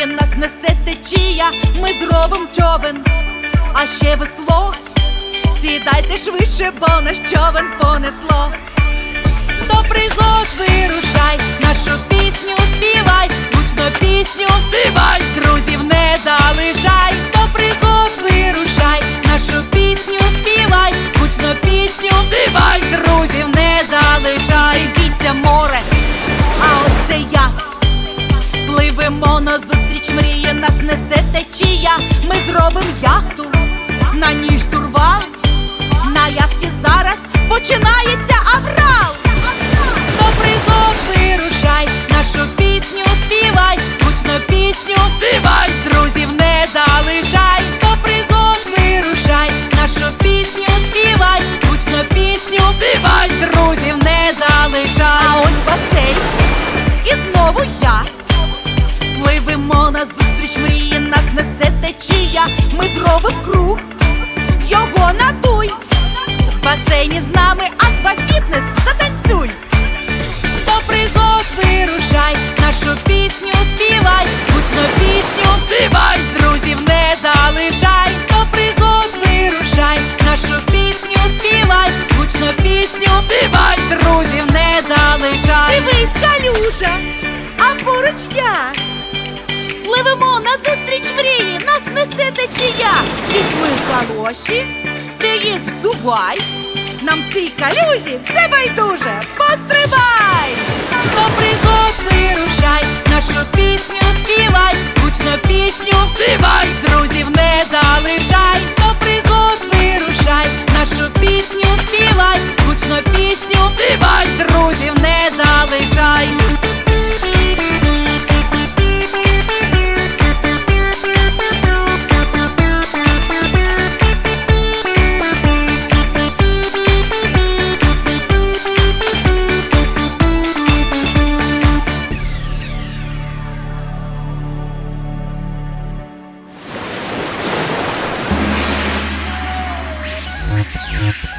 море нас несе течія, ми зробим човен, а ще весло. Сідайте швидше, бо наш човен понесло. До пригод вирушай нашу. нас несе течія, ми зробимо яхту на ній штурвал. калюжа, а поруч я. Пливемо назустріч мрії, нас несе течія. Візьми калоші, ти їх взувай. Нам в цій калюжі все байдуже. Постривай! Добрий Yeah.